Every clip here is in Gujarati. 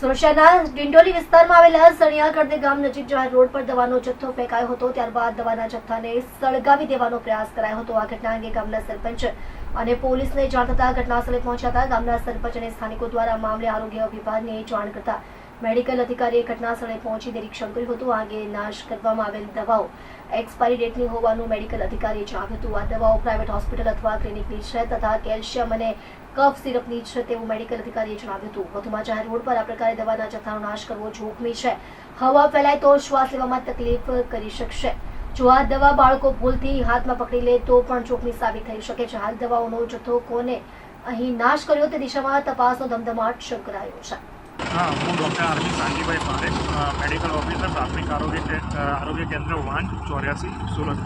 સુરક્ષાના ડિંડોલી વિસ્તારમાં આવેલા સણિયા કડદે ગામ નજીક જાહેર રોડ પર દવાનો જથ્થો ફેંકાયો હતો. ત્યારબાદ દવાના જથ્થાને સળગાવી દેવાનો પ્રયાસ કરાયો હતો. આ ઘટના અંગે ગામના સરપંચ અને પોલીસને જાણ થતા ઘટનાસ્થળે પહોંચ્યા હતા. ગામના સરપંચ અને સ્થાનિકો દ્વારા મામલે આરોગ્ય વિભાગને જાણ કરતા મેડિકલ અધિકારીએ ઘટનાસ્થળે પહોંચી નિરીક્ષણ કર્યું હતું. આ અંગે નાશ કરવામાં આવેલ દવાઓ એક્સપાયરી ડેટની હોવાનું મેડિકલ અધિકારીએ જણાવ્યું હતું. આ દવાઓ પ્રાઇવેટ હોસ્પિટલ અથવા ક્લિનિકની છે તથા કેલ્શિયમ અને કફ સિરપની છે તેવું મેડિકલ અધિકારીએ જણાવ્યું હતું. વધુમાં જાહેર રોડ પર આ પ્રકારે દવાના જથ્થાનો નાશ કરવો જોખમી છે. હવા ફેલાય તો શ્વાસ લેવામાં તકલીફ કરી શકશે. જો આ દવા બાળકો ભૂલથી હાથમાં પકડી લે તો પણ જોખમી સાબિત થઈ શકે છે. હાલ દવાઓનો જથ્થો કોને અહીં નાશ કર્યો તે દિશામાં તપાસનો ધમધમાટ શરૂ કરાયો છે. હા હું doctor RV Sanjibhai Parekh medical officer પ્રાથમિક આરોગ્ય આરોગ્ય કેન્દ્ર વાન ચોર્યાસી સુરત.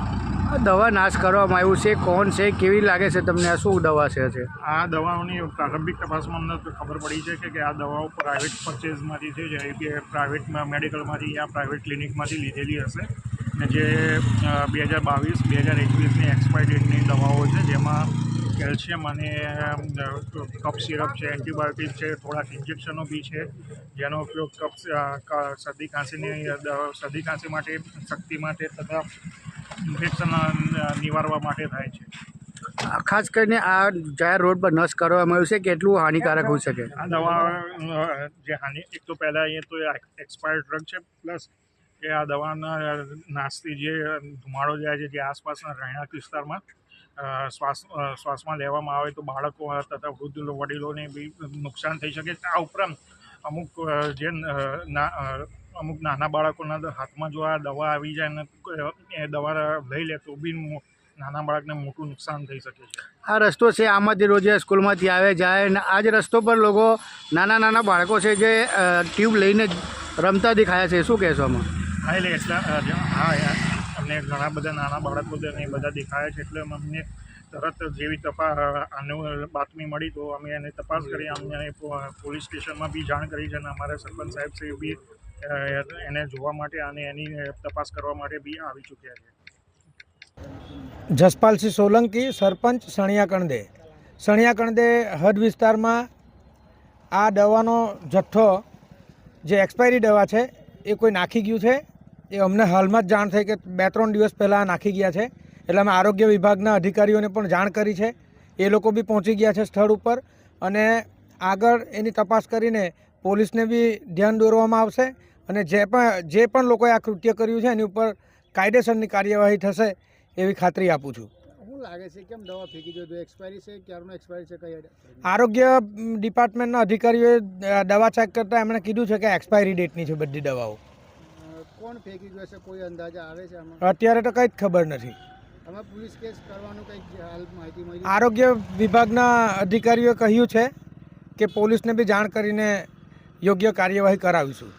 દવા નાશ કરવામાં આવ્યું છે કોણ છે કેવી લાગે છે તમને? આ શું દવા છે છે આ દવાઓની પ્રારંભિક તપાસમાં અમને ખબર પડી છે કે- આ દવાઓ પ્રાઇવેટ પરચેઝમાંથી છે જે પ્રાઇવેટમાં પ્રાઇવેટ મેડિકલમાંથી યા પ્રાઇવેટ ક્લિનિકમાંથી લીધેલી હશે. ને જે બે હજાર બાવીસ બે હજાર એકવીસની એક્સપાયર ડેટની દવાઓ છે જેમાં કેલ્શિયમ અને કફ સિરપ છે એન્ટીબાયોટિક છે થોડાક ઇન્જેક્શનો બી છે જેનો ઉપયોગ કફ શરદી ખાંસીની શરદી ખાંસી માટે શક્તિ માટે તથા ઇન્ફેક્શન નિવારવા માટે થાય છે. આ ખાસ કરીને આ જાહેર રોડ પર નશ કરવામાં આવ્યું છે કેટલું હાનિકારક હોઈ શકે? આ દવા જે હાનિ એક તો પહેલાં એ તો એક્સપાયર્ડ ડ્રગ છે પ્લસ કે આ દવાના નાશથી જે ધુમાડો જાય છે જે આસપાસના રહેણાંક વિસ્તારમાં શ્વાસ શ્વાસમાં લેવામાં આવે તો બાળકો તથા વૃદ્ધ વડીલોને બી નુકસાન થઈ શકે. આ ઉપરાંત અમુક જે અમુક નાના બાળકોના હાથમાં જો આ દવા આવી જાય ને એ દવા લઈ લે તો બી નાના બાળકને મોટું નુકસાન થઈ શકે છે. આ રસ્તો છે આમાંથી રોજે સ્કૂલમાંથી આવે જાય ને આ જ રસ્તો પર લોકો નાના નાના બાળકો છે જે ટ્યુબ લઈને રમતા દેખાયા છે. શું કહેશો આમાં? હા એટલે એટલા હા યાર અમને ઘણા બધા નાના બાળકો છે ને એ બધા દેખાયા છે. એટલે અમને તરત જેવી તપાસ આનું બાતમી મળી તો અમે એને તપાસ કરી, અમને પોલીસ સ્ટેશનમાં બી જાણ કરી છે અને અમારા સરપંચ સાહેબ છે બી એને જોવા માટે અને એની તપાસ કરવા માટે બી આવી ચૂક્યા છે. જસપાલસિંહ સોલંકી, સરપંચ સણિયા કણદે. સણિયા કણદે હદ વિસ્તારમાં આ દવાનો જથ્થો, જે એક્સપાયરી દવા છે, એ કોઈ નાખી ગયું છે? એ અમને હાલમાં જ જાણ થઈ કે બે ત્રણ દિવસ પહેલાં નાખી ગયા છે. એટલે અમે આરોગ્ય વિભાગના અધિકારીઓને પણ જાણ કરી છે. એ લોકો બી પહોંચી ગયા છે સ્થળ ઉપર અને આગળ એની તપાસ કરીને પોલીસને બી ધ્યાન દોરવામાં આવશે અને જે પણ જે પણ લોકોએ આ કૃત્ય કર્યું છે એની ઉપર કાયદેસરની કાર્યવાહી થશે એવી ખાતરી આપું છું. લાગે છે કેમ દવા ફેંકી દો એક્સપાયરી છે ક્યારનો એક્સપાયરી છે કઈ આરોગ્ય ડિપાર્ટમેન્ટના અધિકારીઓએ દવા ચેક કરતાં એમણે કીધું છે કે એક્સપાયરી ડેટની છે બધી દવાઓ. કોણ ફેંકી ગયો છે કોઈ અંદાજા આવે છે આમાં? અત્યારે તો કંઈ જ ખબર નથી. હવે પોલીસ કેસ કરવાનું કંઈક હાલ માહિતી મળી આરોગ્ય વિભાગના અધિકારીઓએ કહ્યું છે કે પોલીસને બી જાણ કરીને યોગ્ય કાર્યવાહી કરાવીશું.